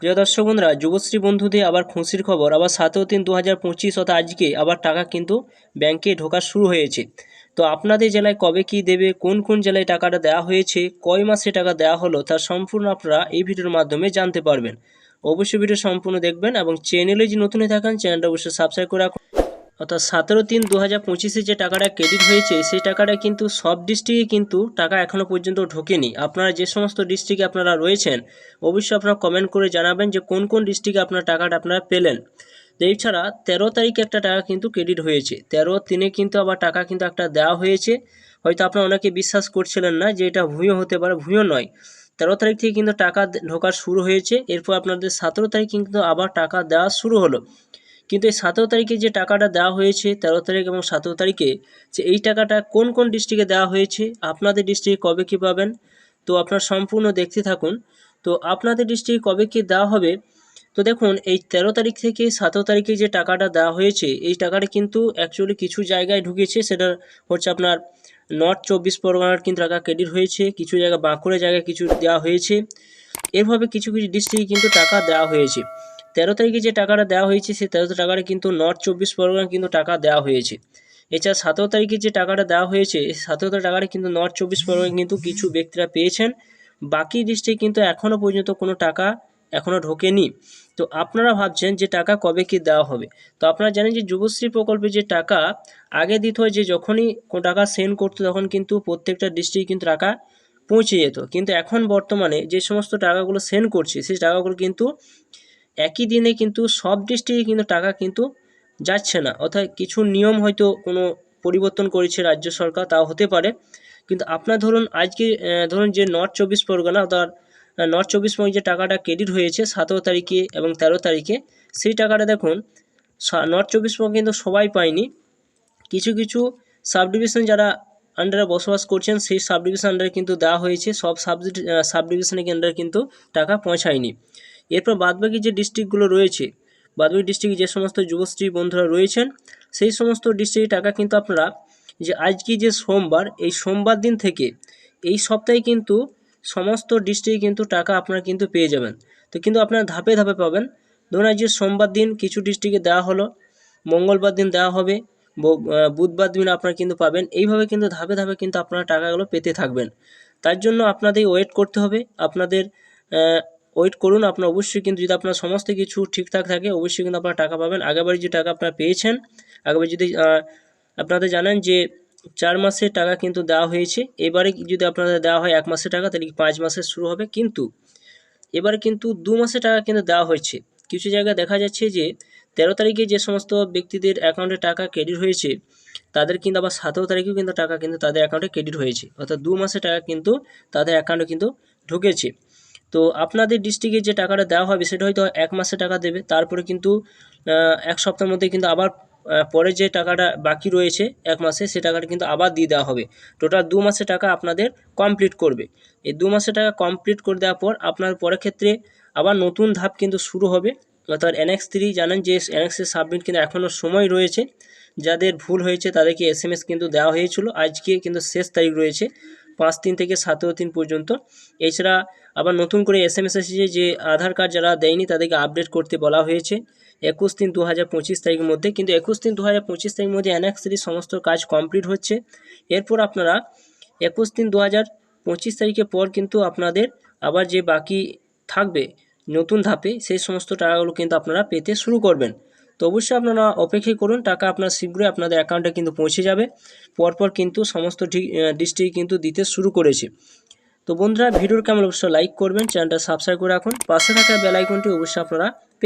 প্রিয় দর্শক বন্ধুরা, যুবশ্রী বন্ধুদের আবার খুশির খবর। আবার সাতেও তিন দু হাজার পঁচিশ অর্থাৎ আজকে আবার টাকা কিন্তু ব্যাংকে ঢোকা শুরু হয়েছে। তো আপনাদের জেলায় কবে কি দেবে, কোন কোন জেলায় টাকাটা দেওয়া হয়েছে, কয় মাসে টাকা দেওয়া হলো তার সম্পূর্ণ আপনারা এই ভিডিওর মাধ্যমে জানতে পারবেন। অবশ্যই ভিডিও সম্পূর্ণ দেখবেন এবং চ্যানেলে যে নতুন হয়ে থাকেন, চ্যানেলটা অবশ্যই সাবস্ক্রাইব করে রাখুন। অর্থাৎ সতেরো তিন দু হাজার পঁচিশে যে টাকাটা ক্রেডিট হয়েছে, সেই টাকাটা কিন্তু সব ডিস্ট্রিক্টে কিন্তু টাকা এখনও পর্যন্ত ঢোকেনি। আপনারা যে সমস্ত ডিস্ট্রিক্টে আপনারা রয়েছেন, অবশ্যই আপনারা কমেন্ট করে জানাবেন যে কোন কোন ডিস্ট্রিক্টে আপনার টাকাটা আপনারা পেলেন। এছাড়া তেরো তারিখে একটা টাকা কিন্তু ক্রেডিট হয়েছে। তেরো তিনে কিন্তু আবার টাকা কিন্তু একটা দেওয়া হয়েছে। হয়তো আপনারা অনেকে বিশ্বাস করছিলেন না যে এটা ভুঁইও হতে পারে ভুঁইও নয়। তেরো তারিখ থেকে কিন্তু টাকা ঢোকার শুরু হয়েছে। এরপর আপনাদের সতেরো তারিখ কিন্তু আবার টাকা দেওয়া শুরু হলো। কিন্তু এই সতেরো তারিখে যে টাকাটা দেওয়া হয়েছে, তেরো তারিখ এবং সতেরো তারিখে যে এই টাকাটা কোন কোন ডিস্ট্রিক্টে দেওয়া হয়েছে, আপনাদের ডিস্ট্রিক্টে কবে কী পাবেন? তো আপনার সম্পূর্ণ দেখতে থাকুন। তো আপনাদের ডিস্ট্রিক্টে কবে কী দেওয়া হবে? তো দেখুন, এই তেরো তারিখ থেকে সতেরো তারিখে যে টাকাটা দেওয়া হয়েছে, এই টাকাটা কিন্তু অ্যাকচুয়ালি কিছু জায়গায় ঢুকেছে। সেটা হচ্ছে আপনার নর্থ চব্বিশ পরগনার কিন্তু টাকা ক্রেডিট হয়েছে, কিছু জায়গা বাঁকুড়া জায়গায় কিছু দেওয়া হয়েছে। এভাবে কিছু কিছু ডিস্ট্রিক্টে কিন্তু টাকা দেওয়া হয়েছে। তেরো তারিখে যে টাকাটা দেওয়া হয়েছে, সেই তেরো টাকাটা কিন্তু নর্থ চব্বিশ পরগনা কিন্তু টাকা দেওয়া হয়েছে। এছাড়া সতেরো তারিখে যে টাকাটা দেওয়া হয়েছে, এই সতেরো টাকাটা কিন্তু নর্থ চব্বিশ পরগনা কিন্তু কিছু ব্যক্তিরা পেয়েছেন। বাকি ডিস্ট্রিক্টে কিন্তু এখনও পর্যন্ত কোনো টাকা এখনও ঢোকেনি। তো আপনারা ভাবছেন যে টাকা কবে কি দেওয়া হবে? তো আপনারা জানেন যে যুবশ্রী প্রকল্পে যে টাকা আগে দিত যে যখনই কোনো টাকা সেন্ড করতো, তখন কিন্তু প্রত্যেকটা ডিস্ট্রিক্টে কিন্তু টাকা পৌঁছে যেত। কিন্তু এখন বর্তমানে যে সমস্ত টাকাগুলো সেন্ড করছে, সেই টাকাগুলো কিন্তু একই দিনে কিন্তু সব ডিস্ট্রিক্টে কিন্তু টাকা কিন্তু যাচ্ছে না। অর্থাৎ কিছু নিয়ম হয়তো কোনো পরিবর্তন করেছে রাজ্য সরকার, তাও হতে পারে। কিন্তু আপনার ধরুন আজকে ধরুন যে নর্থ চব্বিশ পরগনা অর্থাৎ নর্থ চব্বিশ পরগনা যে টাকাটা ক্রেডিট হয়েছে সতেরো তারিখে এবং তেরো তারিখে, সেই টাকাটা দেখুন নর্থ চব্বিশ পরগনা কিন্তু সবাই পায়নি। কিছু কিছু সাব ডিভিশন যারা আন্ডারে বসবাস করছেন, সেই সাব ডিভিশন আন্ডারে কিন্তু দেওয়া হয়েছে। সব সাব সাব ডিভিশনের আন্ডারে কিন্তু টাকা পৌঁছায়নি। এরপর বাদবাকি যে ডিস্ট্রিক্টগুলো রয়েছে, বাদবাকি ডিস্ট্রিক্টে যে সমস্ত যুবশ্রী বন্ধুরা রয়েছেন, সেই সমস্ত ডিস্ট্রিক্টে টাকা কিন্তু আপনারা যে আজকে যে সোমবার, এই সোমবার দিন থেকে এই সপ্তাহে কিন্তু সমস্ত ডিস্ট্রিক্টে কিন্তু টাকা আপনারা কিন্তু পেয়ে যাবেন। তো কিন্তু আপনারা ধাপে ধাপে পাবেন। ধরুন আজকে সোমবার দিন কিছু ডিস্ট্রিক্টে দেওয়া হলো, মঙ্গলবার দিন দেওয়া হবে বুধবার দিন আপনারা কিন্তু পাবেন। এইভাবে কিন্তু ধাপে ধাপে কিন্তু আপনারা টাকাগুলো পেতে থাকবেন। তার জন্য আপনাদের ওয়েট করতে হবে। আপনাদের ওয়েট করুন, আপনার অবশ্যই কিন্তু যদি আপনার সমস্ত কিছু ঠিকঠাক থাকে, অবশ্যই কিন্তু আপনারা টাকা পাবেন। আগেবারে যে টাকা আপনারা পেয়েছেন আগেবার যদি আপনাদের জানেন যে চার মাসের টাকা কিন্তু দেওয়া হয়েছে, এবারে যদি আপনাদের দেওয়া হয় এক মাসের টাকা, তাহলে পাঁচ মাসে শুরু হবে? কিন্তু এবারে কিন্তু দু মাসের টাকা কিন্তু দেওয়া হয়েছে। কিছু জায়গায় দেখা যাচ্ছে যে তেরো তারিখে যে সমস্ত ব্যক্তিদের অ্যাকাউন্টে টাকা ক্রেডিট হয়েছে, তাদের কিন্তু আবার সতেরো তারিখেও কিন্তু টাকা কিন্তু তাদের অ্যাকাউন্টে ক্রেডিট হয়েছে। অর্থাৎ দু মাসের টাকা কিন্তু তাদের অ্যাকাউন্টে কিন্তু ঢুকেছে। তো আপনাদের ডিস্ট্রিক্টে যে টাকাটা দেওয়া হবে সেটা হয়তো এক মাসে টাকা দেবে, তারপরে কিন্তু এক সপ্তাহের মধ্যে কিন্তু আবার পরে যে টাকাটা বাকি রয়েছে এক মাসে সে টাকাটা কিন্তু আবার দিয়ে দেওয়া হবে। টোটাল দু মাসে টাকা আপনাদের কমপ্লিট করবে। এই দু মাসে টাকা কমপ্লিট করে দেওয়ার পর আপনার পরের ক্ষেত্রে আবার নতুন ধাপ কিন্তু শুরু হবে। অর্থাৎ এনএক্স থ্রি জানেন যে এনএক্সের সাবমিট কিন্তু এখনও সময় রয়েছে। যাদের ভুল হয়েছে তাদেরকে এস কিন্তু দেওয়া হয়েছিল। আজকে কিন্তু শেষ তারিখ রয়েছে। পাঁচ দিন থেকে সতেরো দিন পর্যন্ত। এছাড়া আবার নতুন করে এস এম এস এসেছে যে আধার কার্ড যারা দেয়নি তাদেরকে আপডেট করতে বলা হয়েছে। একুশ তিন দু হাজার পঁচিশ তারিখের মধ্যে কিন্তু একুশ তিন দু হাজার পঁচিশ তারিখের মধ্যে এনএক্স থ্রি সমস্ত কাজ কমপ্লিট হচ্ছে। এরপর আপনারা একুশ তিন দু হাজার পঁচিশ তারিখের পর কিন্তু আপনাদের আবার যে বাকি থাকবে নতুন ধাপে সেই সমস্ত টাকাগুলো কিন্তু আপনারা পেতে শুরু করবেন। তো অবশ্যই আপনারা অপেক্ষা করুন, টাকা আপনার শীঘ্রই আপনাদের অ্যাকাউন্টে কিন্তু পৌঁছে যাবে। পরপর কিন্তু সমস্ত ডিস্ট্রিক্ট কিন্তু দিতে শুরু করেছে। তো বন্ধুরা, ভিডিওর কেমন অবশ্যই লাইক করবেন চ্যানেলটা সাবস্ক্রাইব করে রাখুন। পাশে থাকা বেল আইকনটি অবশ্যই আপনারা